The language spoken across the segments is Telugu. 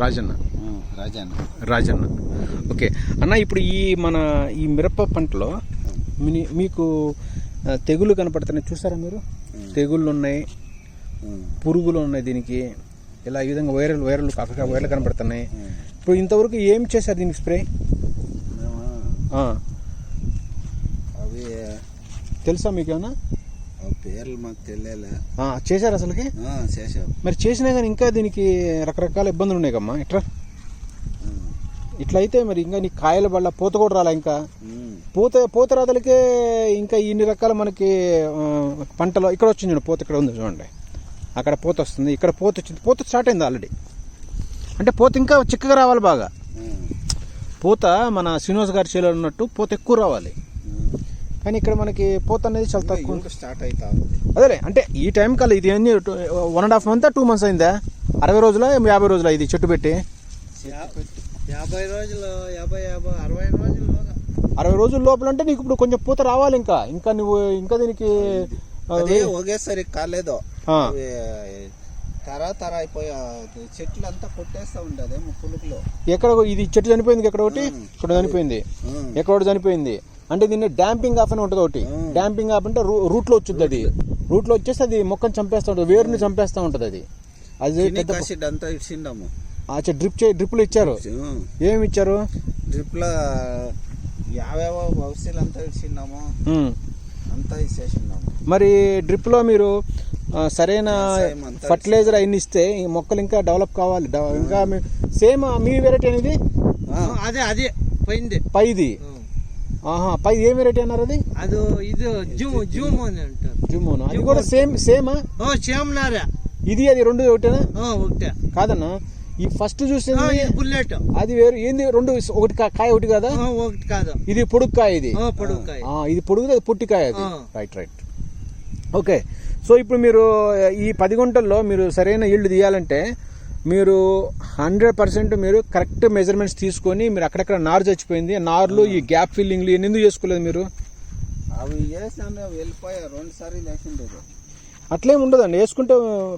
రాజన్న. రాజాన్న. రాజన్న. ఓకే. అన్న ఇప్పుడు ఈ మన ఈ మిరప పంటలో మీకు తెగులు కనపడుతున్నాయి. చూసారా మీరు? తెగుళ్ళు ఉన్నాయి పురుగులు ఉన్నాయి దీనికి. ఇలా ఈ విధంగా వైరల్ వైరల్ అక్కడ వైరల్ కనపడుతున్నాయి. ఇప్పుడు ఇంతవరకు ఏం చేశారు దీనికి స్ప్రే? అవి తెలుసా మీకు ఏమన్నా? పేర్లు మాకు తెలియలే. చేశారు అసలుకి? చేసాం మరి చేసినా కానీ ఇంకా దీనికి రకరకాల ఇబ్బందులు ఉన్నాయి కమ్మా ఇట్లా? ఇట్లా అయితే మరి ఇంకా నీ కాయల వల్ల పూత కూడా రాలా ఇంకా? పూత పూత రాతలకే ఇంకా ఇన్ని రకాల మనకి పంటలో ఇక్కడ వచ్చింది చూడండి పూత ఇక్కడ ఉంది చూడండి. అక్కడ పూత వస్తుంది ఇక్కడ పూత వచ్చింది పూత స్టార్ట్ అయింది ఆల్రెడీ అంటే పూత ఇంకా చిక్కగా రావాలి బాగా. పూత మన శ్రీనివాస్ గారి చేలో ఉన్నట్టు పూత ఎక్కువ రావాలి. కానీ ఇక్కడ మనకి పూత అనేది చాలా తక్కువ. స్టార్ట్ అవుతా అదేలే అంటే ఈ టైం కల్లా ఇది ఎన్ని one and half month two months అయిందా? అరవై రోజుల యాభై రోజుల ఇది చెట్టు పెట్టి? యాభై రోజులు యాభై యాభై అరవై రోజులు అరవై రోజుల లోపల అంటే నీకు ఇప్పుడు కొంచెం పూత రావాలి ఇంకా. ఇంకా నువ్వు ఇంకా దీనికి అదే ఒకేసారి కాలేదు. తర తర అయిపోయి చెట్లు అంతా కొట్టేస్తా ఉండేది పులుకులో ఎక్కడ ఇది చెట్టు చనిపోయింది ఎక్కడ ఒకటి? ఇక్కడ చనిపోయింది. ఎక్కడ ఒకటి చనిపోయింది. అంటే దీన్ని డాంపింగ్ ఆఫ్ అని ఉంటుంది ఒకటి. డాంపింగ్ ఆఫ్ అంటే రూట్లో వచ్చింది అది. రూట్లో. వచ్చేసి అది మొక్కను చంపేస్తూ ఉంటుంది వేరుని చంపేస్తూ ఉంటుంది అది. అది అంతా ఇచ్చిండాము. అచ్చా డ్రిప్ చే డ్రిప్లు ఇచ్చారు. ఏమి ఇచ్చారు? డ్రిప్లో యావేవో బౌసీలు అంతా ఇచ్చిండాము. అంతా ఇచ్చేసిండాము. మరి డ్రిప్లో మీరు సరైన ఫర్టిలైజర్ అయిన ఇస్తే ఈ మొక్కలు ఇంకా డెవలప్ కావాలి. ఇంకా సేమ్ మీ వెరైటీ అనేది అదే అదే పోయింది. పైది. ఆహా పై ఏమి రేట్ అన్నారు అది? అది ఇది జూమ్ జూమ్ అని అంటారు. జుమ్మునా? అది కూడా సేమ్ సేమా? ఓ చేమనారా ఇది అది రెండు ఒకటేనా? ఓ ఒకటే. కాదన్నా ఈ ఫస్ట్ ఆ, చూసింది బుల్లెట్. అది వేరు. ఏంది రెండు ఒకటి కా- కాయ ఒకటి కదా? ఒకటి కాదు. ఇది పొడుక్కాయ ఇది. ఆ, ఇది పొడుగు అది పొట్టికాయ అది. రైట్ రైట్ ఓకే సో ఇప్పుడు మీరు ఈ పది గుంటల్లో మీరు సరైన ఇల్లు తీయాలంటే మీరు హండ్రెడ్ పర్సెంట్ మీరు కరెక్ట్ మెజర్మెంట్స్ తీసుకొని మీరు అక్కడక్కడ నారు చచ్చిపోయింది. నార్లు ఈ గ్యాప్ ఫిల్లింగ్లు ఎందుకు చేసుకోలేదు మీరు? అవి చేసినాను వెళ్ళిపోయా రెండు సార్లు అట్లేం ఉండదండి. వేసుకుంటే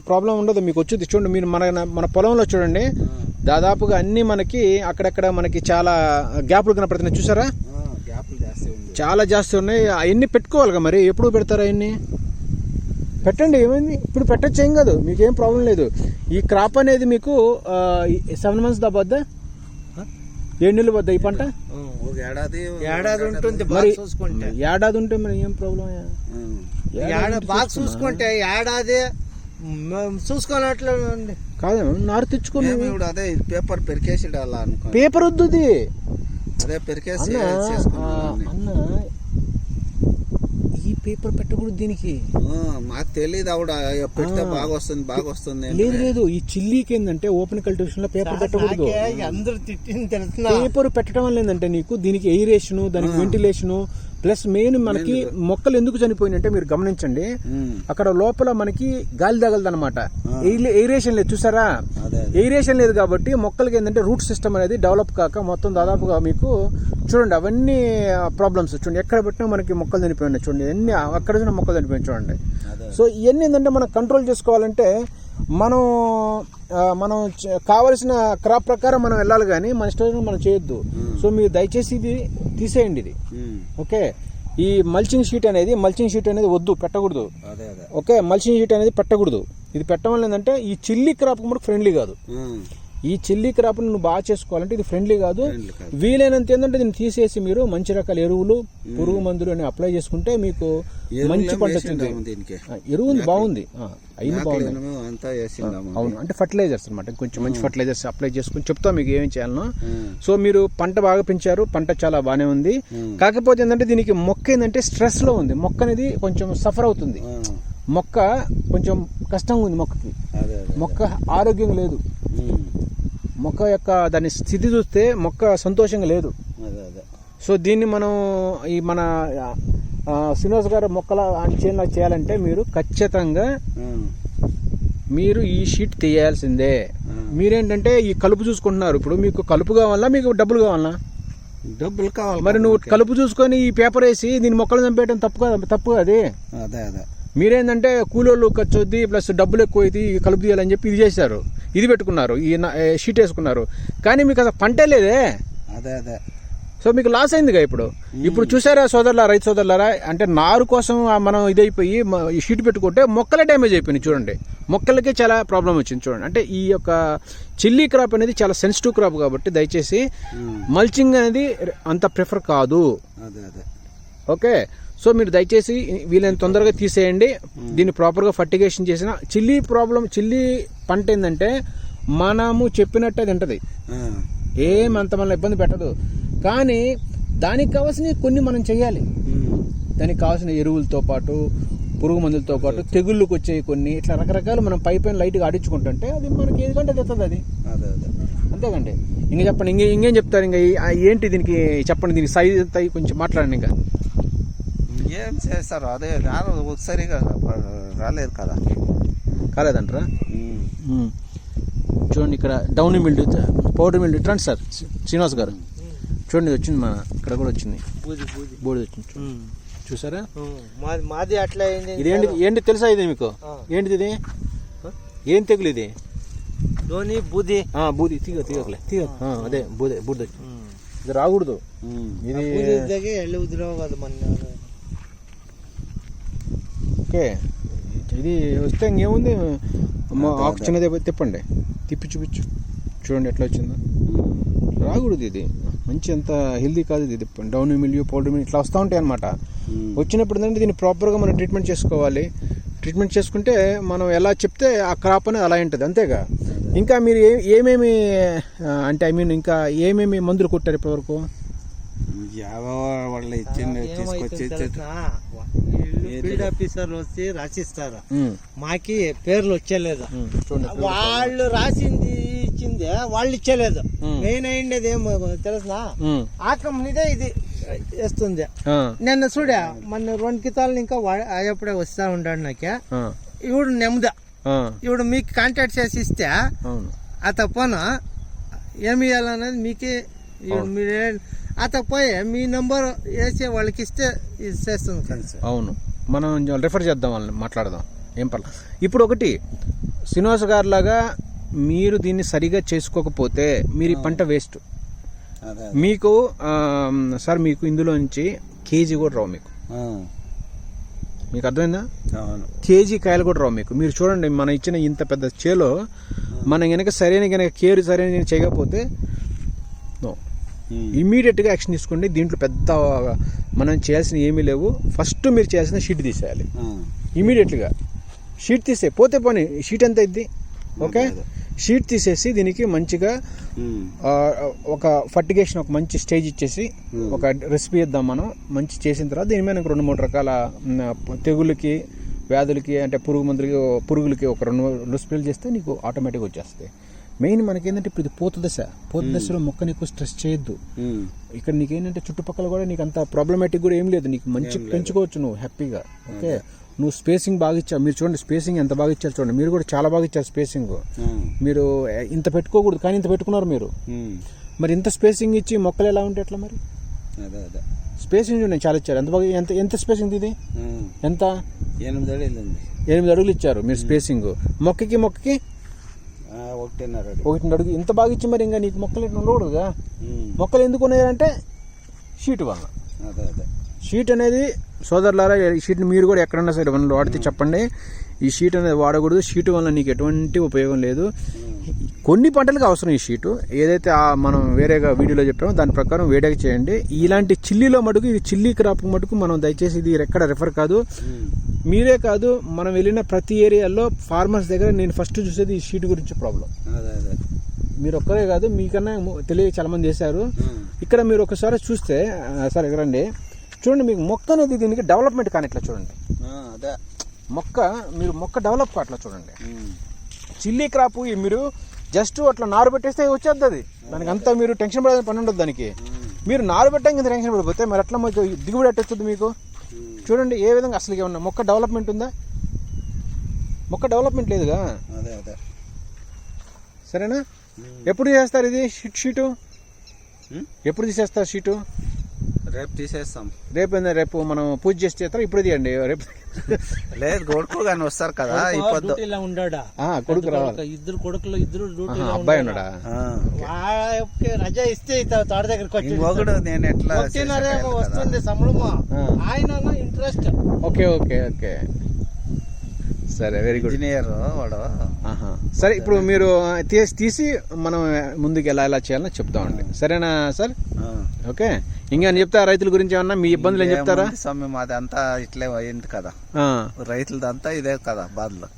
ప్రాబ్లం ఉండదు. మీకు వచ్చేది. చూడండి మీరు మన మన పొలంలో చూడండి. దాదాపుగా అన్నీ మనకి అక్కడక్కడ మనకి చాలా గ్యాప్లు కనపడుతున్నాయి. చూసారా? చాలా జాస్తి ఉన్నాయి. అవన్నీ పెట్టుకోవాలిగా మరి? ఎప్పుడు పెడతారు అవన్నీ పెట్టండి ఏమైంది? ఇప్పుడు పెట్టచ్చు ఏం కాదు. మీకేం ప్రాబ్లం లేదు. ఈ క్రాప్ అనేది మీకు సెవెన్ మంత్స్ దాబద్దా ఏడు నెలలు వద్దా ఈ పంట? ఏడాది ఏడాది ఉంటుంది మరి బాగా చూసుకుంటే. ఏడాది ఉంటే మరి ఏం ప్రాబ్లం బాగా చూసుకుంటే ఏడాది చూసుకోనట్లు ఉంది. కాదు నారు తెచ్చుకో మేము ఇప్పుడు అదే పేపర్ పెరికేసి అలా అనుకో పేపర్ వద్దు అదే పెరికేసి అన్న ఆ, చేసుకున్నాం అన్న ఈ పేపర్ పెట్టకూడదు దీనికి. మాకు తెలియదు ఆవిడ అయ్యో, పెడితే బాగా వస్తుంది బాగా వస్తుంది. లేదు లేదు ఈ చిల్లీకి ఏంటంటే ఓపెన్ కల్టివేషన్లో పేపర్ పెట్టకూడదు. అందరూ తిట్టింది పేపర్ పెట్టడం వల్ల ఏంటంటే నీకు దీనికి ఎయిరేషన్ దానికి వెంటిలేషన్ ప్లస్ మెయిన్ మనకి మొక్కలు ఎందుకు చనిపోయినంటే మీరు గమనించండి. అక్కడ లోపల మనకి గాలి తగలదు అనమాట ఎయిరేషన్ లేదు చూసారా? ఎయిరేషన్ లేదు కాబట్టి మొక్కలకి ఏంటంటే రూట్ సిస్టమ్ అనేది డెవలప్ కాక మొత్తం దాదాపుగా మీకు చూడండి అవన్నీ ప్రాబ్లమ్స్ చూడండి ఎక్కడ పెట్టినా మనకి మొక్కలు చనిపోయినాయి. చూడండి ఎన్ని అక్కడ చూసిన మొక్కలు చనిపోయినాయి చూడండి. సో ఇవన్నీ ఏంటంటే మనం కంట్రోల్ చేసుకోవాలంటే మనం మనం కావలసిన క్రాప్ ప్రకారం మనం వెళ్ళాలి కానీ మన ఇష్టం మనం చేయొద్దు. సో మీరు దయచేసి ఇది తీసేయండి ఇది. ఓకే? ఈ మల్చింగ్ షీట్ అనేది మల్చింగ్ షీట్ అనేది వద్దు పెట్టకూడదు. అదే అదే. ఓకే? మల్చింగ్ షీట్ అనేది పెట్టకూడదు. ఇది పెట్టడం వల్ల ఏంటంటే ఈ చిల్లీ క్రాప్ కూడా ఫ్రెండ్లీ కాదు. ఈ చిల్లీ క్రాప్ నువ్వు బాగా చేసుకోవాలంటే ఇది ఫ్రెండ్లీ కాదు. వీలైనంత ఏంటంటే దీన్ని తీసేసి మీరు మంచి రకాల ఎరువులు పురుగు మందులు అని అప్లై చేసుకుంటే మీకు మంచి పంట ఎరువు బాగుంది. అయింది బాగుంది అవును అంటే ఫర్టిలైజర్స్ అనమాట కొంచెం మంచి ఫర్టిలైజర్స్ అప్లై చేసుకుని చెప్తా మీకు ఏమేం చేయాలనో. సో మీరు పంట బాగా పెంచారు పంట చాలా బాగానే ఉంది. కాకపోతే ఏంటంటే దీనికి మొక్క ఏంటంటే స్ట్రెస్లో ఉంది. మొక్క అనేది కొంచెం సఫర్ అవుతుంది. మొక్క కొంచెం కష్టంగా ఉంది మొక్కకి. మొక్క ఆరోగ్యం లేదు. మొక్క యొక్క దాని స్థితి చూస్తే మొక్క సంతోషంగా లేదు. అదే అదే. సో దీన్ని మనం ఈ మన శ్రీనివాస్ గారు మొక్కల చేయాల చేయాలంటే మీరు ఖచ్చితంగా. మీరు ఈ షీట్ తీయాల్సిందే. మీరేంటంటే ఈ కలుపు చూసుకుంటున్నారు. ఇప్పుడు మీకు కలుపు కావాలా మీకు డబ్బులు కావాలా? డబ్బులు కావాలి మరి నువ్వు కలుపు చూసుకొని ఈ పేపర్ వేసి దీని మొక్కలు చంపేయడం తప్పు కదా తప్పు అది అదే అదే. మీరేంటంటే కూలోళ్ళు ఖర్చు వద్ది ప్లస్ డబ్బులు ఎక్కువ అయితే కలుపు తీయాలని చెప్పి ఇది చేశారు. ఇది పెట్టుకున్నారు ఈ షీట్ వేసుకున్నారు. కానీ మీకు అసలు పంటే లేదే? అదే అదే. సో మీకు లాస్ అయిందిగా ఇప్పుడు? ఇప్పుడు చూసారా సోదరులా రైతు సోదరులారా? అంటే నారు కోసం మనం ఇదైపోయి షీట్ పెట్టుకుంటే మొక్కలే డ్యామేజ్ అయిపోయినాయి చూడండి. మొక్కలకే చాలా ప్రాబ్లం వచ్చింది చూడండి. అంటే ఈ యొక్క చిల్లీ క్రాప్ అనేది చాలా సెన్సిటివ్ క్రాప్ కాబట్టి దయచేసి మల్చింగ్ అనేది అంత ప్రిఫర్ కాదు. అదే అదే. ఓకే? సో మీరు దయచేసి వీలైన తొందరగా తీసేయండి. దీన్ని ప్రాపర్గా ఫర్టిగేషన్ చేసిన చిల్లీ ప్రాబ్లం చిల్లీ పంట ఏంటంటే మనము చెప్పినట్టే తింటది. ఆ, ఏం అంత మన ఇబ్బంది పెట్టదు. కానీ దానికి కావాల్సినవి కొన్ని మనం చేయాలి దానికి కావాల్సిన ఎరువులతో పాటు పురుగు మందులతో పాటు తెగుళ్ళకి వచ్చేవి కొన్ని ఇట్లా రకరకాలు మనం పై పైన లైట్గా ఆడించుకుంటుంటే అది మనకి ఏది కంటే తెస్తుంది అది. అదే అదే. అంతేకండి ఇంకా చెప్పండి ఇంకే ఇంకేం చెప్తారు? ఇంకా ఏంటి దీనికి చెప్పండి దీనికి సైజ్ కొంచెం మాట్లాడండి ఇంకా. ఏం చేస్తారు అదే రాను ఒకసారిగా రాలేదు కదా. కాలేదంటారా. చూడండి ఇక్కడ డౌన్ మిల్డ్ పౌడర్ మిల్డ్ రండి సార్ శ్రీనివాస్ గారు. చూడండి వచ్చింది మన ఇక్కడ కూడా వచ్చింది. బోర్డు వచ్చింది చూసారా? మాది మాది అట్లా అయింది. ఇది ఏంటి తెలుసా ఇది మీకు. ఏంటిది ఇది? ఏం తెగులు ఇది? ధోని బూది. బూది తీగ తీగలే తీగ. అదే బూది బూడిద ఇది రాకూడదు ఇది బూది దగ్గర ఎల్లు ఉదిరావు కదా మన ఓకే. ఇది వస్తే ఇంకేముంది? అమ్మ, ఆకు చిన్నదే తిప్పండి. తిప్పి చూపించు. చూడండి ఎట్లా వచ్చిందో. రాకూడదు ఇది. మంచి అంత హెల్దీ కాదు ఇది. డౌన్ మిల్యూ పౌడర్ మిల్యూ ఇట్లా వస్తూ ఉంటాయి అనమాట వచ్చినప్పుడు ఏంటంటే దీన్ని ప్రాపర్గా మనం ట్రీట్మెంట్ చేసుకోవాలి. ట్రీట్మెంట్ చేసుకుంటే మనం ఎలా చెప్తే ఆ క్రాప్ అనేది అలా ఉంటుంది. అంతేగా? ఇంకా మీరు ఏ ఏమేమి అంటే ఐ మీన్ ఇంకా ఏమేమి మందులు కొట్టారు ఇప్పటివరకు? వాళ్ళు ఇచ్చింది తీసుకొచ్చి ఫీల్డ్ ఆఫీసర్లు వచ్చి రాసిస్తారు. మాకి పేర్లు వచ్చేలేదు. వాళ్ళు రాసింది ఇచ్చింది వాళ్ళు ఇచ్చలేదు. మెయిన్ అయిండేది ఏమో తెలుసునా ఉమ్, ఆ కంపెనీదే ఇది వేస్తుంది. ఆ, నిన్న చూడా మన రెండు కితాలు ఇంకా అయ్యప్పుడే వస్తా ఉంటాడు నాకే. ఆ, ఇవిడు నెమ్మద. ఆ, ఇప్పుడు మీకు కాంటాక్ట్ చేసి ఇస్తే అవును. అత పోన ఏమి ఇవ్వాలనేది మీకే. మీరు అత పోయి మీ నంబర్ వేసి వాళ్ళకి ఇస్తే ఇది చేస్తుంది కదా అవును. మనం రిఫర్ చేద్దాం వాళ్ళని మాట్లాడదాం. ఏం పర్లేదు ఇప్పుడు ఒకటి శ్రీనివాస్ గారు లాగా మీరు దీన్ని సరిగా చేసుకోకపోతే మీరు ఈ పంట వేస్ట్. అదే మీకు సార్ మీకు ఇందులో నుంచి కేజీ కూడా రావు మీకు. ఆ, మీకు అర్థమైందా? అవును. కేజీ కాయలు కూడా రావు మీకు. మీరు చూడండి మనం ఇచ్చిన ఇంత పెద్ద చేలో మనం గనక సరైన గనక కేర్ సరైన చేయకపోతే నో. ఇమీడియట్గా యాక్షన్ తీసుకోండి. దీంట్లో పెద్ద మనం చేయాల్సిన ఏమీ లేవు. ఫస్ట్ మీరు చేయాల్సిన షీట్ తీసేయాలి. ఇమీడియట్గా షీట్ తీసే పోతే పోనీ షీట్ ఎంత అయింది ఓకే. షీట్ తీసేసి దీనికి మంచిగా ఆ, ఒక ఫర్టిగేషన్ ఒక మంచి స్టేజ్ ఇచ్చేసి Hmm. ఒక రెసిపీ ఇద్దాం మనం. మంచి చేసిన తర్వాత దీని మీద రెండు మూడు రకాల మ్, తెగుళ్ళకి వ్యాధులకి అంటే పురుగు మందులకి పురుగులకి ఒక రెండు మూడు స్ప్రేలు చేస్తే నీకు ఆటోమేటిక్గా వచ్చేస్తాయి. మెయిన్ మనకి ఏంటంటే ఇప్పుడు ఇది పూత దశ. పూత దశలో మొక్క నీకు స్ట్రెస్ చేయొద్దు. ఇక్కడ నీకేంటంటే చుట్టుపక్కల కూడా నీకు అంత ప్రాబ్లమాటిక్ కూడా ఏం లేదు. నీకు మంచి పెంచుకోవచ్చు నువ్వు హ్యాపీగా. ఓకే? నువ్వు స్పేసింగ్ బాగా ఇచ్చావు. మీరు చూడండి స్పేసింగ్ ఎంత బాగా ఇచ్చారు చూడండి. మీరు కూడా చాలా బాగా ఇచ్చారు స్పేసింగ్ మీరు ఇంత పెట్టుకోకూడదు. కానీ ఇంత పెట్టుకున్నారు మీరు. మరి ఇంత స్పేసింగ్ ఇచ్చి మొక్కలు ఎలా ఉంటాయి ఎట్లా మరి? అదే అదే. స్పేసింగ్ చూడండి చాలా ఇచ్చారు. ఎంత బాగా ఎంత ఎంత స్పేసింగ్ ఇది? ఎంత? ఎనిమిది అడిగింది ఎనిమిది అడుగులు ఇచ్చారు మీరు స్పేసింగ్ మొక్కకి మొక్కకి ఒకటిన్నర అడుగు. ఒకటి అడుగు ఇంత బాగా ఇచ్చి మరి ఇంకా నీకు మొక్కలు ఇట్లా ఉండకూడదుగా? మొక్కలు ఎందుకు ఉన్నాయంటే షీట్ వల్ల అదే అదే. షీట్ అనేది సోదరులారా ఈ షీట్ని మీరు కూడా ఎక్కడన్నా సరే వనరు వాడితే చెప్పండి. ఈ షీట్ అనేది వాడకూడదు. షీట్ వల్ల నీకు ఎటువంటి ఉపయోగం లేదు. కొన్ని పంటలకు అవసరం ఈ షీటు. ఏదైతే మనం వేరేగా వీడియోలో చెప్పామో దాని ప్రకారం వేడేగా చేయండి. ఇలాంటి చిల్లీలో మటుకు ఇది చిల్లీ క్రాప్ మటుకు మనం దయచేసి ఇది ఎక్కడ రెఫర్ కాదు. మీరే కాదు మనం వెళ్ళిన ప్రతి ఏరియాలో ఫార్మర్స్ దగ్గర నేను ఫస్ట్ చూసేది ఈ షీట్ గురించి ప్రాబ్లం అదే అదే. మీరు ఒక్కరే కాదు మీకన్నా తెలియ చాలా మంది చేశారు ఇక్కడ మీరు ఒకసారి చూస్తే సార్ ఇక్కడ రండి. చూడండి మీకు మొక్క అనేది దీనికి డెవలప్మెంట్ కానీ ఇట్లా చూడండి. అదే. మొక్క మీరు మొక్క డెవలప్ అట్లా చూడండి. చిల్లీ క్రాప్ మీరు జస్ట్ అట్లా నారు పెట్టేస్తే వచ్చేది అది. దానికి అంతా మీరు టెన్షన్ పడే పని ఉండదు దానికి. మీరు నారు పెట్టాక ఇంత టెన్షన్ పడిపోతే మరి అట్లా మీకు దిగుబడి ఎట్ట వస్తుంది మీకు? చూడండి ఏ విధంగా అసలు ఏమన్నా మొక్క డెవలప్మెంట్ ఉందా? మొక్క డెవలప్మెంట్ లేదుగా? అదే అదే. సరేనా? ఎప్పుడు చేస్తారు ఇది షీట్ షీటు? ఎప్పుడు తీసేస్తారు షీటు? రేపు తీసేస్తాం. రేపు ఏందో రేపు మనం పూజ చేసి చేస్తారా? ఇప్పుడు తీయండి. రేపు లేదు కొడుకు కానీ వస్తారు కదా డ్యూటీలో ఉన్నాడా ఆ, కొడుకు రావాలి. ఇద్దరు కొడుకులు ఇద్దరు అబ్బాయి ఉన్నాడా? రజా ఇస్తే ఇత- తోట దగ్గరికి వచ్చి నేను ఎట్లా. వస్తుంది. ఆయన ఇంట్రెస్ట్ ఓకే ఓకే ఓకే. సరే వెరీ గుడ్ ఇంజనీర్ వాడు. ఆహా. సరే ఇప్పుడు మీరు తీసి తీసి మనం ముందుకు ఎలా ఎలా చేయాలో చెప్తామండి సరేనా సార్. ఓకే. ఇంకా చెప్తారా? రైతుల గురించి ఏమన్నా? మీ ఇబ్బందులు ఏం చెప్తారా? స్వామి మాది అంతా ఇట్లే అయింది కదా. ఆ, రైతులదంతా ఇదే కదా బాధలు?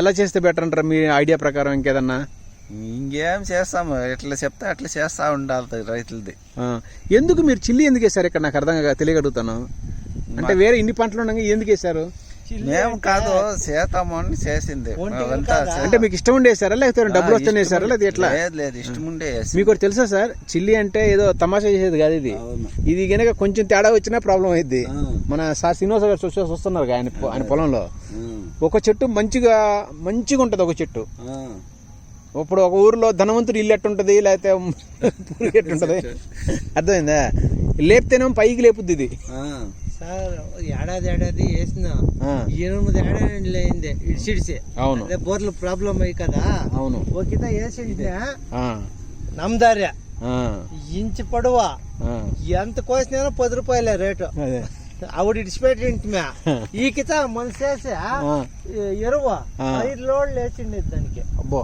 ఎలా చేస్తే బెటర్ అంటారా? మీ ఐడియా ప్రకారం ఇంకేదన్నా? ఇంకేం చేస్తాము ఎట్లా చెప్తే అట్లా చేస్తా ఉండాలి రైతులది. ఎందుకు మీరు చిల్లి ఎందుకు వేశారు ఇక్కడ? నాకు అర్థం తెలియగలుగుతాను. అంటే వేరే ఇన్ని పంటలు ఉండగా ఎందుకు వేశారు మేము కాదు చేతాము అని చేసింది అంటే మీకు ఇష్టం ఉండి వేశారా లేకపోతే డబ్బులు వస్తేనే వేశారా లేదా ఎట్లా? లేదు లేదు ఇష్టం ఉండే మీకు ఒకటి తెలుసా సార్? చిల్లి అంటే ఏదో తమాషా చేసేది కాదు ఇది. ఇది గనక కొంచెం తేడా వచ్చినా ప్రాబ్లం అయింది. మన సార్ శ్రీనివాస గారు వస్తున్నారు ఆయన పొ- ఆయన పొలంలో. ఒక చెట్టు మంచిగా మంచిగా ఉంటుంది ఒక చెట్టు. ఆ. ఇప్పుడు ఒక ఊరిలో ధనవంతుడు ఇల్లు ఎట్టుంటది? లేకపోతే ఎట్టుంటది? అర్థమైందా? లేపితేనేమో పైకి లేపుద్ది ఇది. ఆ. సార్ ఏడాది ఏడాది వేసిన ఎనిమిది ఏడాది అయింది ఇడిసిడిసి. అవును. అదే బోర్లు ప్రాబ్లం అయ్యి కదా. అవును. ఒకిత వేసిండే ఆ, నమ్దార్య ఇంచు పొడవ. ఎంత కోసినా పది రూపాయలే రేటు. ఆవిడ ఇడిచిపెట్టి ఇంటిమే. ఈ కిత మనసేసి ఆ, ఎరువు. ఐదు లోడ్లు వేసిండి దానికి అబ్బో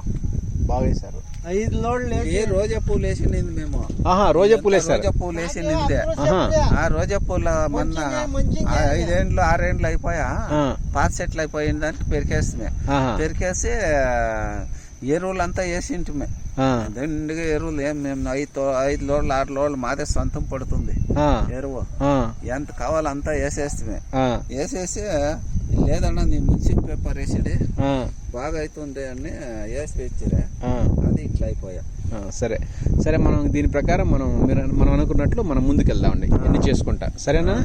బాగా వేశారు. ఐదు లోడ్లు ఏ రోజా పూలు వేసింది మేము? ఆహా రోజా పూలు రోజా పూలు వేసింది ఆహా. ఆ రోజా పూల మొన్న ఐదేండ్లు ఆరేండ్లు అయిపోయా? పాత చెట్లు అయిపోయిన దానికి పెరికేస్తుంది పెరికేసి ఎరువులంతా వేసింటిమే. ఆ, దండిగా ఎరువులు ఏం మేము ఐదు ఐదు లోడ్లు ఆరు లోడ్లు మాదే సొంతం పడుతుంది ఆ, ఎరువు. ఎంత కావాలంతా వేసేస్తే వేసేసి లేదన్నా నీ మున్సిపల్ పేపర్ వేసిడి. బాగా అవుతుంది అని వేసి తెచ్చిరే ఆ. అది ఇట్లా అయిపోయా. సరే. సరే మనం దీని ప్రకారం మనం మీరు మనం అనుకున్నట్లు మనం ముందుకు వెళ్దామండి ఎన్ని చేసుకుంటా. సరేనా.